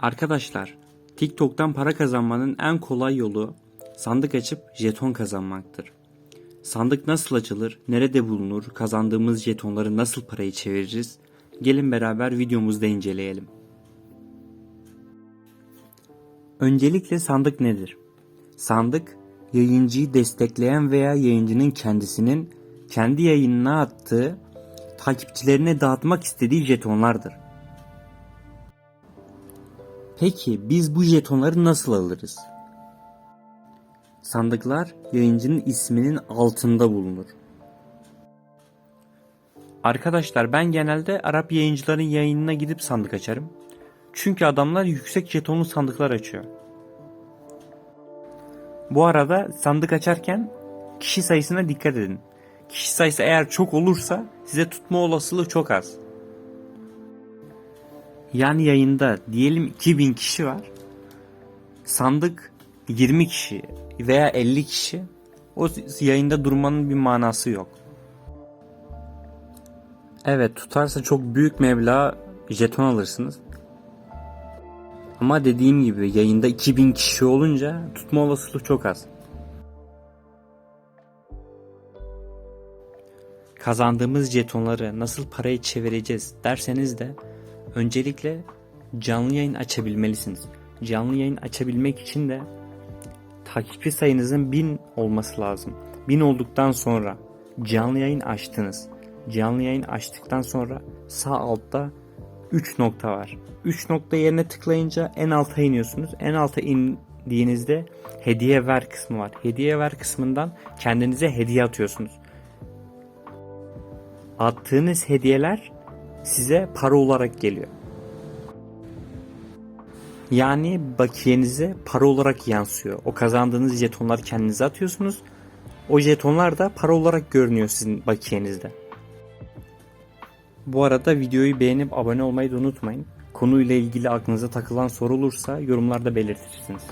Arkadaşlar, TikTok'tan para kazanmanın en kolay yolu sandık açıp jeton kazanmaktır. Sandık nasıl açılır, nerede bulunur, kazandığımız jetonları nasıl parayı çeviririz? Gelin beraber videomuzda inceleyelim. Öncelikle sandık nedir? Sandık, yayıncıyı destekleyen veya yayıncının kendisinin kendi yayınına attığı, takipçilerine dağıtmak istediği jetonlardır. Peki biz bu jetonları nasıl alırız? Sandıklar yayıncının isminin altında bulunur. Arkadaşlar ben genelde Arap yayıncıların yayınına gidip sandık açarım. Çünkü adamlar yüksek jetonlu sandıklar açıyor. Bu arada sandık açarken kişi sayısına dikkat edin. Kişi sayısı eğer çok olursa size tutma olasılığı çok az. Yani yayında diyelim 2000 kişi var. Sandık 20 kişi veya 50 kişi. O yayında durmanın bir manası yok. Evet tutarsa çok büyük meblağ jeton alırsınız. Ama dediğim gibi yayında 2000 kişi olunca tutma olasılığı çok az. Kazandığımız jetonları nasıl paraya çevireceğiz derseniz de öncelikle canlı yayın açabilmelisiniz. Canlı yayın açabilmek için de takipçi sayınızın 1000 olması lazım. 1000 olduktan sonra canlı yayın açtınız. Canlı yayın açtıktan sonra sağ altta 3 nokta var. 3 nokta yerine tıklayınca en alta iniyorsunuz. En alta indiğinizde hediye ver kısmı var. Hediye ver kısmından kendinize hediye atıyorsunuz. Attığınız hediyeler size para olarak geliyor. Yani bakiyenize para olarak yansıyor. O kazandığınız jetonları kendinize atıyorsunuz. O jetonlar da para olarak görünüyor sizin bakiyenizde. Bu arada videoyu beğenip abone olmayı da unutmayın. Konuyla ilgili aklınıza takılan soru olursa yorumlarda belirtirsiniz.